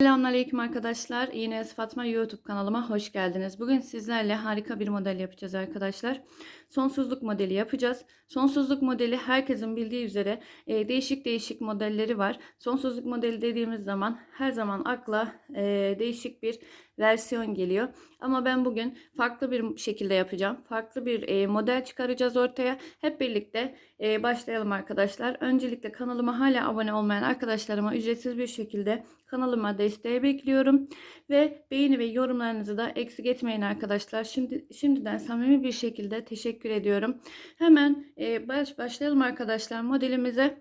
Selamünaleyküm arkadaşlar. İğnez Fatma YouTube kanalıma hoş geldiniz. Bugün sizlerle harika bir model yapacağız arkadaşlar. Sonsuzluk modeli yapacağız. Sonsuzluk modeli herkesin bildiği üzere e, değişik değişik modelleri var. Sonsuzluk modeli dediğimiz zaman her zaman akla e, değişik bir versiyon geliyor. Ama ben bugün farklı bir şekilde yapacağım. Farklı bir e, model çıkaracağız ortaya. Hep birlikte e, başlayalım arkadaşlar. Öncelikle kanalıma hala abone olmayan arkadaşlarıma ücretsiz bir şekilde kanalıma desteği bekliyorum. Ve beğeni ve yorumlarınızı da eksik etmeyin arkadaşlar. Şimdi Şimdiden samimi bir şekilde teşekkür ediyorum. Hemen e, baş, başlayalım arkadaşlar modelimize.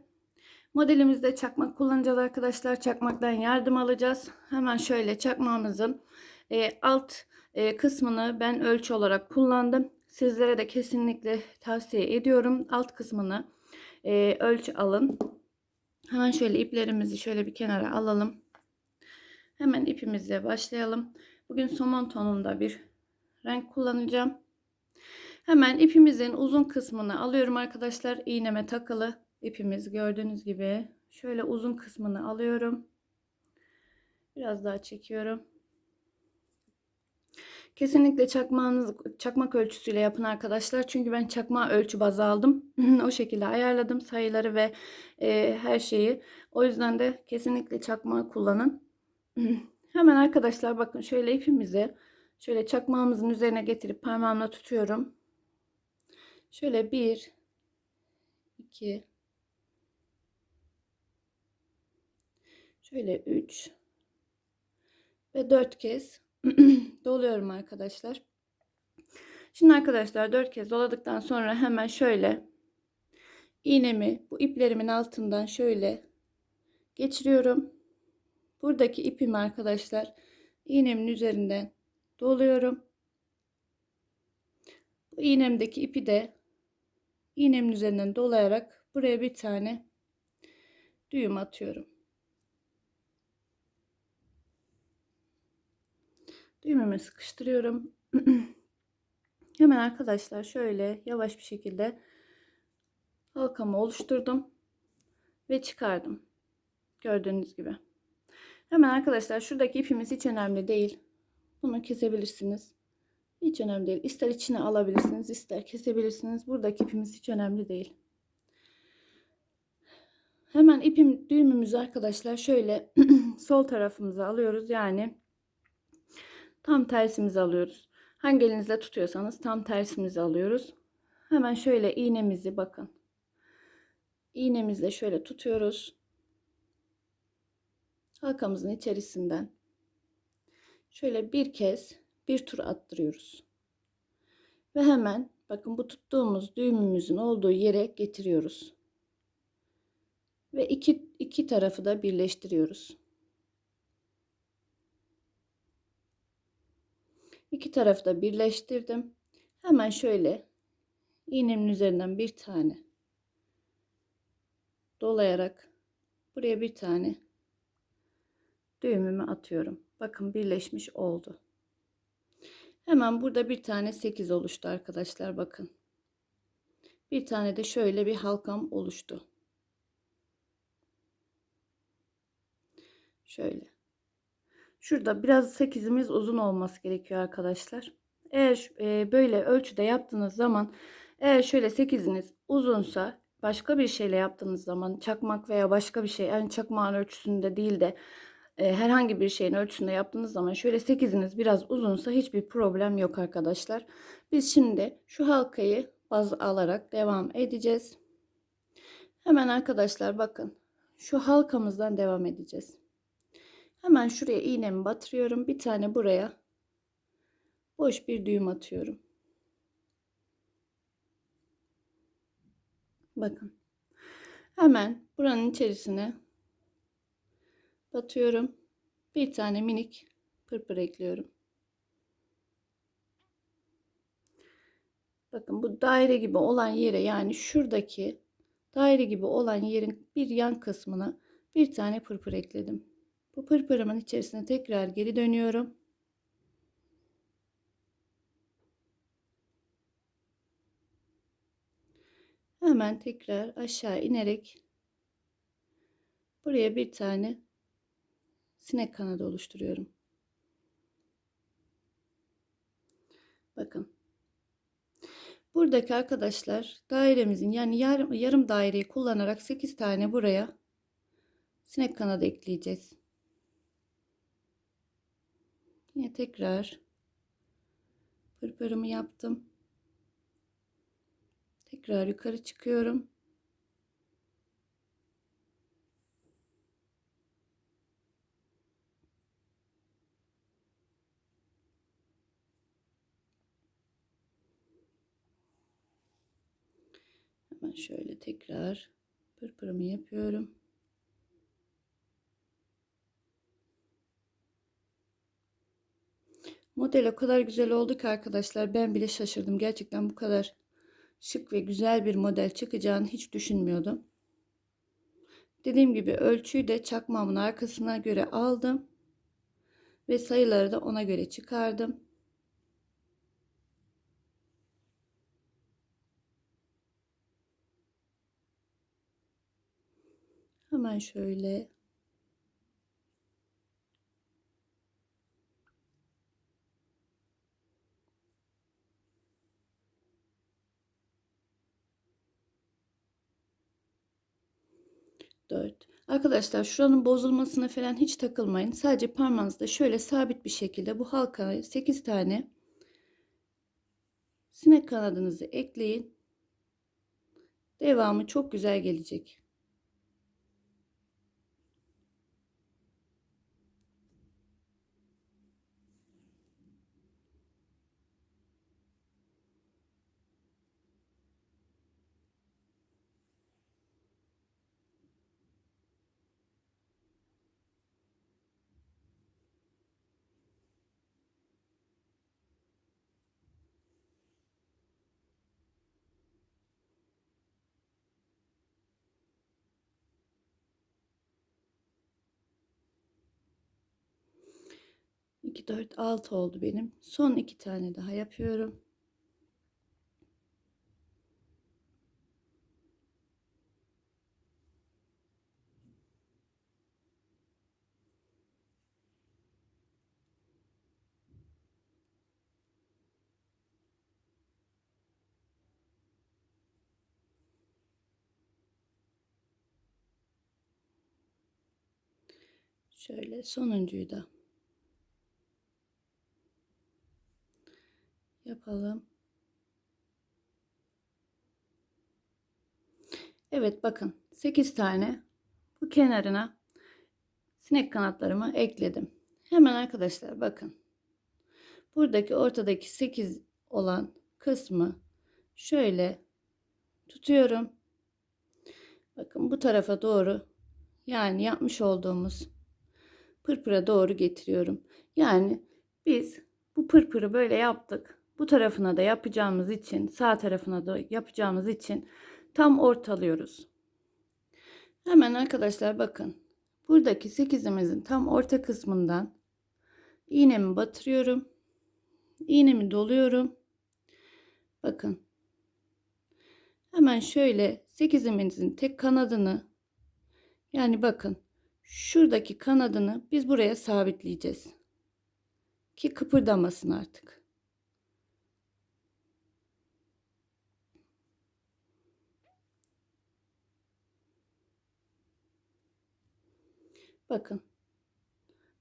Modelimizde çakmak kullanacağız arkadaşlar. Çakmaktan yardım alacağız. Hemen şöyle çakmağımızın e, alt e, kısmını ben ölçü olarak kullandım. Sizlere de kesinlikle tavsiye ediyorum. Alt kısmını e, ölçü alın. Hemen şöyle iplerimizi şöyle bir kenara alalım. Hemen ipimizle başlayalım. Bugün somon tonunda bir renk kullanacağım. Hemen ipimizin uzun kısmını alıyorum arkadaşlar. İğneme takılı ipimiz gördüğünüz gibi. Şöyle uzun kısmını alıyorum. Biraz daha çekiyorum. Kesinlikle çakmağınız çakmak ölçüsüyle yapın arkadaşlar. Çünkü ben çakma ölçü baz aldım. o şekilde ayarladım sayıları ve e, her şeyi. O yüzden de kesinlikle çakmağı kullanın. Hemen arkadaşlar bakın şöyle ipimizi şöyle çakmağımızın üzerine getirip parmağımla tutuyorum. Şöyle bir, iki, şöyle üç ve dört kez doluyorum arkadaşlar. Şimdi arkadaşlar dört kez doladıktan sonra hemen şöyle iğnemi bu iplerimin altından şöyle geçiriyorum. Buradaki ipimi arkadaşlar iğnemin üzerinden doluyorum. Bu iğnemdeki ipi de iğnemin üzerinden dolayarak buraya bir tane düğüm atıyorum. Düğümümü sıkıştırıyorum. Hemen arkadaşlar şöyle yavaş bir şekilde halkamı oluşturdum ve çıkardım. Gördüğünüz gibi. Hemen arkadaşlar şuradaki ipimiz hiç önemli değil. Bunu kesebilirsiniz. Hiç önemli değil. İster içine alabilirsiniz, ister kesebilirsiniz. Buradaki ipimiz hiç önemli değil. Hemen ipim düğümümüzü arkadaşlar şöyle sol tarafımıza alıyoruz. Yani tam tersimizi alıyoruz. Hangi elinizle tutuyorsanız tam tersimizi alıyoruz. Hemen şöyle iğnemizi bakın. İğnemizle şöyle tutuyoruz. Halkamızın içerisinden şöyle bir kez bir tur attırıyoruz. Ve hemen bakın bu tuttuğumuz düğümümüzün olduğu yere getiriyoruz. Ve iki, iki tarafı da birleştiriyoruz. İki tarafı da birleştirdim. Hemen şöyle iğnemin üzerinden bir tane dolayarak buraya bir tane düğümümü atıyorum. Bakın birleşmiş oldu. Hemen burada bir tane 8 oluştu arkadaşlar bakın. Bir tane de şöyle bir halkam oluştu. Şöyle. Şurada biraz 8'imiz uzun olması gerekiyor arkadaşlar. Eğer e, böyle ölçüde yaptığınız zaman eğer şöyle 8'iniz uzunsa başka bir şeyle yaptığınız zaman çakmak veya başka bir şey yani çakmağın ölçüsünde değil de e, herhangi bir şeyin ölçüsünde yaptığınız zaman şöyle 8'iniz biraz uzunsa hiçbir problem yok arkadaşlar. Biz şimdi şu halkayı baz alarak devam edeceğiz. Hemen arkadaşlar bakın şu halkamızdan devam edeceğiz. Hemen şuraya iğnemi batırıyorum. Bir tane buraya boş bir düğüm atıyorum. Bakın. Hemen buranın içerisine batıyorum. Bir tane minik pırpır ekliyorum. Bakın bu daire gibi olan yere yani şuradaki daire gibi olan yerin bir yan kısmına bir tane pırpır ekledim. Bu pırpırımın içerisine tekrar geri dönüyorum. Hemen tekrar aşağı inerek buraya bir tane sinek kanadı oluşturuyorum. Bakın. Buradaki arkadaşlar dairemizin yani yarım, yarım daireyi kullanarak 8 tane buraya sinek kanadı ekleyeceğiz. Yine tekrar pırpırımı yaptım. Tekrar yukarı çıkıyorum. Hemen şöyle tekrar pırpırımı yapıyorum. Model o kadar güzel oldu ki arkadaşlar ben bile şaşırdım. Gerçekten bu kadar şık ve güzel bir model çıkacağını hiç düşünmüyordum. Dediğim gibi ölçüyü de çakmamın arkasına göre aldım. Ve sayıları da ona göre çıkardım. Hemen şöyle dört. Arkadaşlar şuranın bozulmasına falan hiç takılmayın. Sadece parmağınızda şöyle sabit bir şekilde bu halkaya 8 tane sinek kanadınızı ekleyin. Devamı çok güzel gelecek. 2, 4, 6 oldu benim. Son iki tane daha yapıyorum. Şöyle sonuncuyu da yapalım. Evet bakın 8 tane bu kenarına sinek kanatlarımı ekledim. Hemen arkadaşlar bakın. Buradaki ortadaki 8 olan kısmı şöyle tutuyorum. Bakın bu tarafa doğru yani yapmış olduğumuz pırpıra doğru getiriyorum. Yani biz bu pırpırı böyle yaptık. Bu tarafına da yapacağımız için, sağ tarafına da yapacağımız için tam ortalıyoruz. Hemen arkadaşlar bakın. Buradaki 8'imizin tam orta kısmından iğnemi batırıyorum. İğnemi doluyorum. Bakın. Hemen şöyle 8'imizin tek kanadını yani bakın şuradaki kanadını biz buraya sabitleyeceğiz. Ki kıpırdamasın artık. Bakın.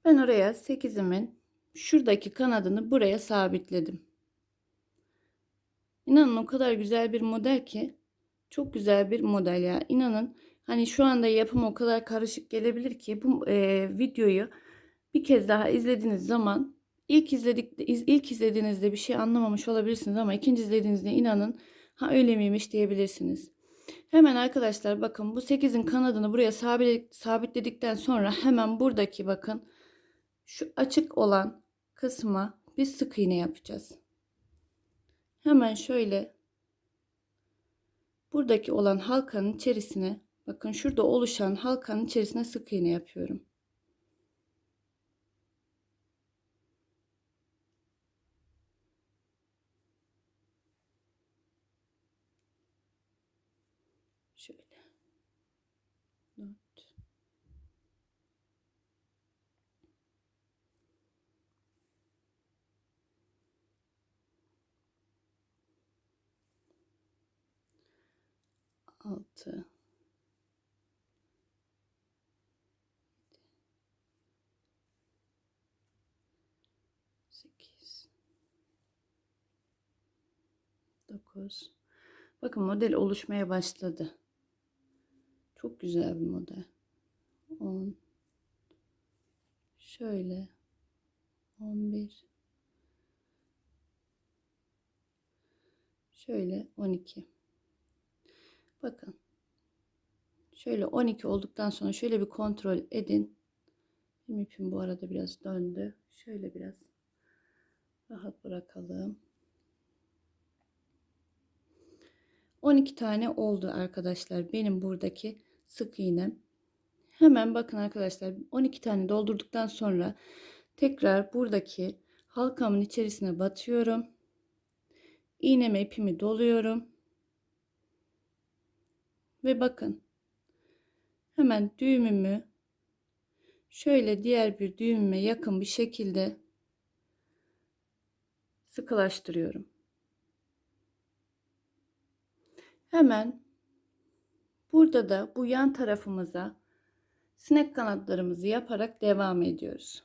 Ben oraya 8'imin şuradaki kanadını buraya sabitledim. İnanın o kadar güzel bir model ki çok güzel bir model ya. İnanın hani şu anda yapım o kadar karışık gelebilir ki bu e, videoyu bir kez daha izlediğiniz zaman ilk izledik ilk izlediğinizde bir şey anlamamış olabilirsiniz ama ikinci izlediğinizde inanın ha öyle miymiş diyebilirsiniz. Hemen arkadaşlar bakın bu 8'in kanadını buraya sabitledikten sonra hemen buradaki bakın şu açık olan kısma biz sık iğne yapacağız. Hemen şöyle buradaki olan halkanın içerisine bakın şurada oluşan halkanın içerisine sık iğne yapıyorum. dört. Altı. Sekiz. Dokuz. Bakın model oluşmaya başladı. Çok güzel bir model. 10 Şöyle 11 Şöyle 12 Bakın. Şöyle 12 olduktan sonra şöyle bir kontrol edin. Benim ipim bu arada biraz döndü. Şöyle biraz rahat bırakalım. 12 tane oldu arkadaşlar. Benim buradaki sık iğnem. Hemen bakın arkadaşlar 12 tane doldurduktan sonra tekrar buradaki halkamın içerisine batıyorum. İğneme ipimi doluyorum. Ve bakın hemen düğümümü şöyle diğer bir düğümüme yakın bir şekilde sıkılaştırıyorum. Hemen burada da bu yan tarafımıza sinek kanatlarımızı yaparak devam ediyoruz.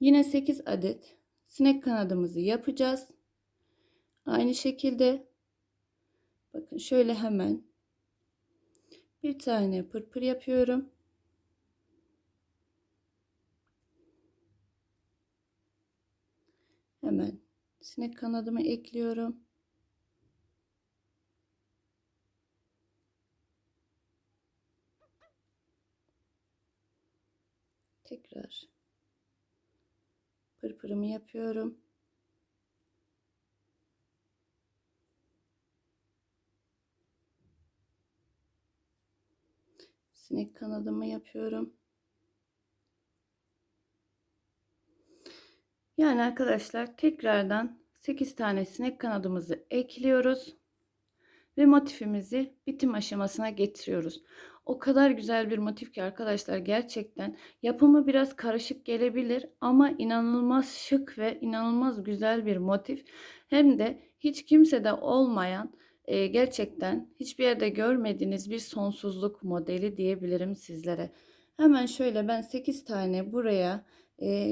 Yine 8 adet sinek kanadımızı yapacağız. Aynı şekilde bakın şöyle hemen bir tane pırpır yapıyorum. Hemen sinek kanadımı ekliyorum. Tekrar pırpırımı yapıyorum. Sinek kanadımı yapıyorum. Yani arkadaşlar tekrardan 8 tane sinek kanadımızı ekliyoruz ve motifimizi bitim aşamasına getiriyoruz. O kadar güzel bir motif ki arkadaşlar gerçekten yapımı biraz karışık gelebilir ama inanılmaz şık ve inanılmaz güzel bir motif. Hem de hiç kimsede olmayan e, gerçekten hiçbir yerde görmediğiniz bir sonsuzluk modeli diyebilirim sizlere. Hemen şöyle ben 8 tane buraya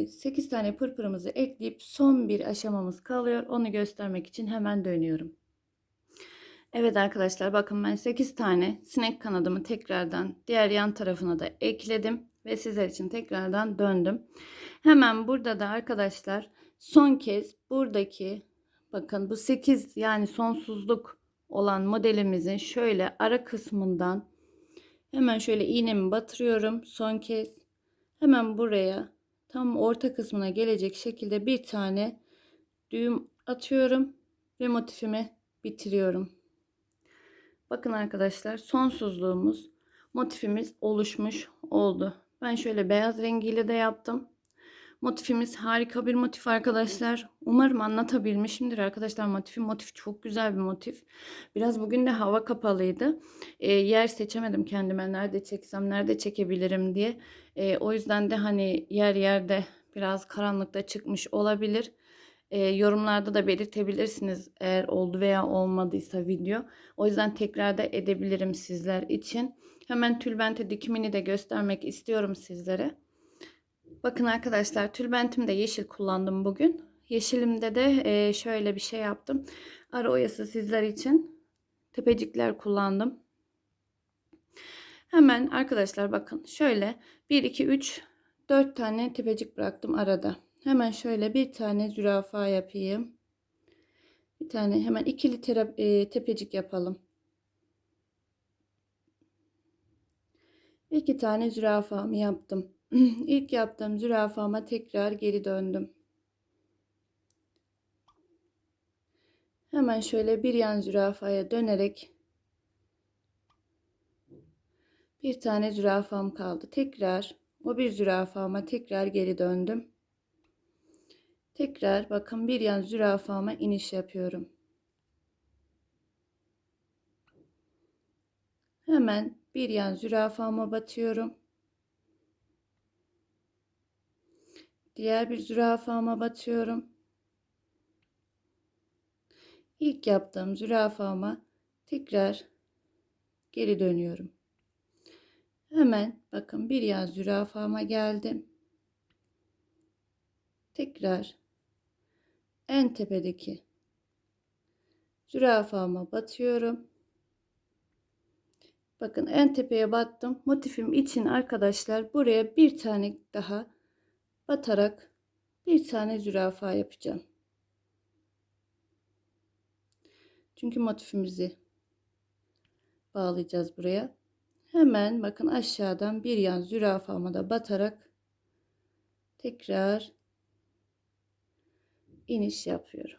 8 tane pırpırımızı ekleyip son bir aşamamız kalıyor. Onu göstermek için hemen dönüyorum. Evet arkadaşlar bakın ben 8 tane sinek kanadımı tekrardan diğer yan tarafına da ekledim ve sizler için tekrardan döndüm. Hemen burada da arkadaşlar son kez buradaki bakın bu 8 yani sonsuzluk olan modelimizin şöyle ara kısmından hemen şöyle iğnemi batırıyorum son kez. Hemen buraya tam orta kısmına gelecek şekilde bir tane düğüm atıyorum ve motifimi bitiriyorum. Bakın arkadaşlar sonsuzluğumuz motifimiz oluşmuş oldu. Ben şöyle beyaz rengiyle de yaptım. Motifimiz harika bir motif arkadaşlar. Umarım anlatabilmişimdir arkadaşlar motifi. Motif çok güzel bir motif. Biraz bugün de hava kapalıydı. E, yer seçemedim kendime nerede çeksem nerede çekebilirim diye. E, o yüzden de hani yer yerde biraz karanlıkta çıkmış olabilir. E, yorumlarda da belirtebilirsiniz eğer oldu veya olmadıysa video. O yüzden tekrar da edebilirim sizler için. Hemen tülbente dikimini de göstermek istiyorum sizlere. Bakın arkadaşlar tülbentimde yeşil kullandım bugün. Yeşilimde de e, şöyle bir şey yaptım. Ara oyası sizler için tepecikler kullandım. Hemen arkadaşlar bakın şöyle 1 2 3 4 tane tepecik bıraktım arada. Hemen şöyle bir tane zürafa yapayım. Bir tane hemen ikili e, tepecik yapalım. İki tane zürafamı yaptım. İlk yaptığım zürafama tekrar geri döndüm. Hemen şöyle bir yan zürafaya dönerek bir tane zürafam kaldı. Tekrar o bir zürafama tekrar geri döndüm. Tekrar bakın bir yan zürafama iniş yapıyorum. Hemen bir yan zürafama batıyorum. Diğer bir zürafama batıyorum. İlk yaptığım zürafama tekrar geri dönüyorum. Hemen bakın bir yan zürafama geldim. Tekrar en tepedeki zürafama batıyorum. Bakın en tepeye battım. Motifim için arkadaşlar buraya bir tane daha batarak bir tane zürafa yapacağım. Çünkü motifimizi bağlayacağız buraya. Hemen bakın aşağıdan bir yan zürafama da batarak tekrar iniş yapıyorum.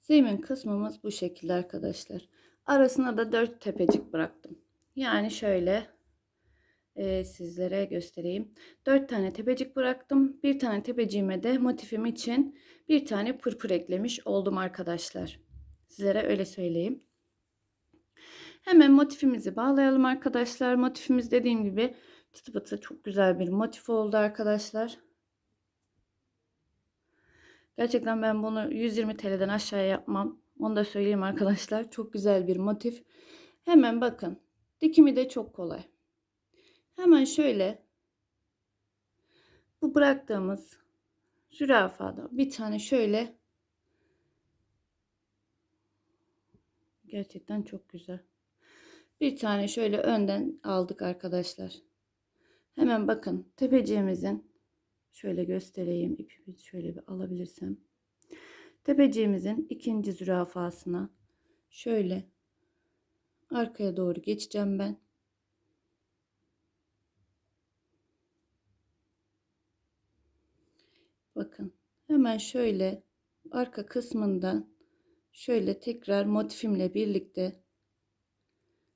Zemin kısmımız bu şekilde arkadaşlar. Arasına da dört tepecik bıraktım. Yani şöyle e, sizlere göstereyim. Dört tane tepecik bıraktım. Bir tane tepeciğime de motifim için bir tane pırpır eklemiş oldum arkadaşlar. Sizlere öyle söyleyeyim. Hemen motifimizi bağlayalım arkadaşlar. Motifimiz dediğim gibi çıtı pıtı çok güzel bir motif oldu arkadaşlar. Gerçekten ben bunu 120 TL'den aşağıya yapmam. Onu da söyleyeyim arkadaşlar. Çok güzel bir motif. Hemen bakın. Dikimi de çok kolay. Hemen şöyle bu bıraktığımız zürafada bir tane şöyle gerçekten çok güzel. Bir tane şöyle önden aldık arkadaşlar. Hemen bakın tepeciğimizin şöyle göstereyim ipimi şöyle bir alabilirsem. Tepeciğimizin ikinci zürafasına şöyle arkaya doğru geçeceğim ben. Bakın hemen şöyle arka kısmından şöyle tekrar motifimle birlikte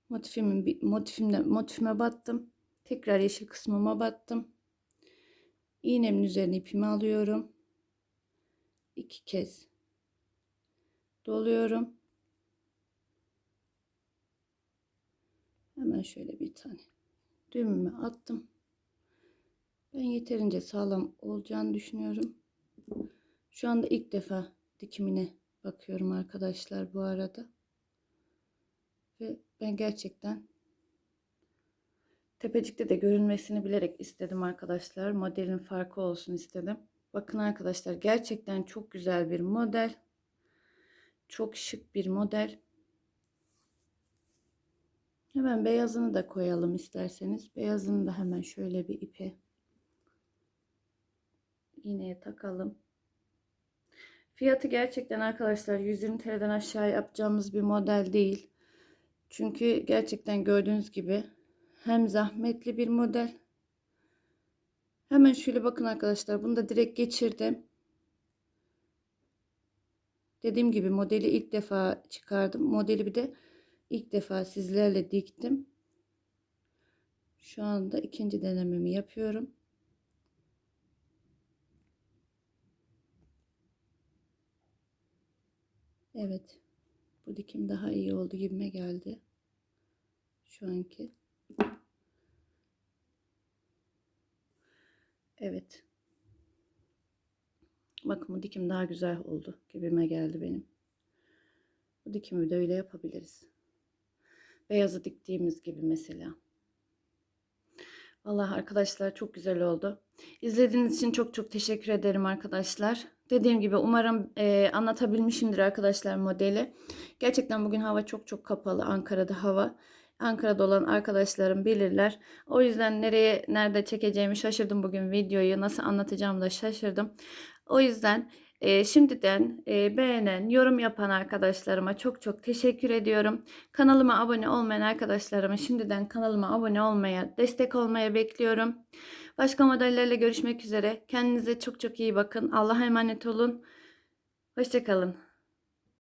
motifimin motifimle motifime battım. Tekrar yeşil kısmıma battım. İğnemin üzerine ipimi alıyorum. iki kez doluyorum. Hemen şöyle bir tane düğümümü attım. Ben yeterince sağlam olacağını düşünüyorum. Şu anda ilk defa dikimine bakıyorum arkadaşlar bu arada. Ve ben gerçekten tepecikte de görünmesini bilerek istedim arkadaşlar. Modelin farkı olsun istedim. Bakın arkadaşlar gerçekten çok güzel bir model. Çok şık bir model. Hemen beyazını da koyalım isterseniz. Beyazını da hemen şöyle bir ipe iğneye takalım. Fiyatı gerçekten arkadaşlar 120 TL'den aşağı yapacağımız bir model değil. Çünkü gerçekten gördüğünüz gibi hem zahmetli bir model. Hemen şöyle bakın arkadaşlar. Bunu da direkt geçirdim. Dediğim gibi modeli ilk defa çıkardım. Modeli bir de ilk defa sizlerle diktim. Şu anda ikinci denememi yapıyorum. Evet. Bu dikim daha iyi oldu gibime geldi. Şu anki. Evet. Bakın bu dikim daha güzel oldu gibime geldi benim. Bu dikimi de öyle yapabiliriz. Beyazı diktiğimiz gibi mesela. Allah arkadaşlar çok güzel oldu. İzlediğiniz için çok çok teşekkür ederim arkadaşlar. Dediğim gibi umarım e, anlatabilmişimdir arkadaşlar modeli. Gerçekten bugün hava çok çok kapalı. Ankara'da hava. Ankara'da olan arkadaşlarım bilirler. O yüzden nereye nerede çekeceğimi şaşırdım bugün videoyu. Nasıl anlatacağımı da şaşırdım. O yüzden e, şimdiden e, beğenen, yorum yapan arkadaşlarıma çok çok teşekkür ediyorum. Kanalıma abone olmayan arkadaşlarıma şimdiden kanalıma abone olmaya, destek olmaya bekliyorum. Başka modellerle görüşmek üzere. Kendinize çok çok iyi bakın. Allah'a emanet olun. Hoşçakalın.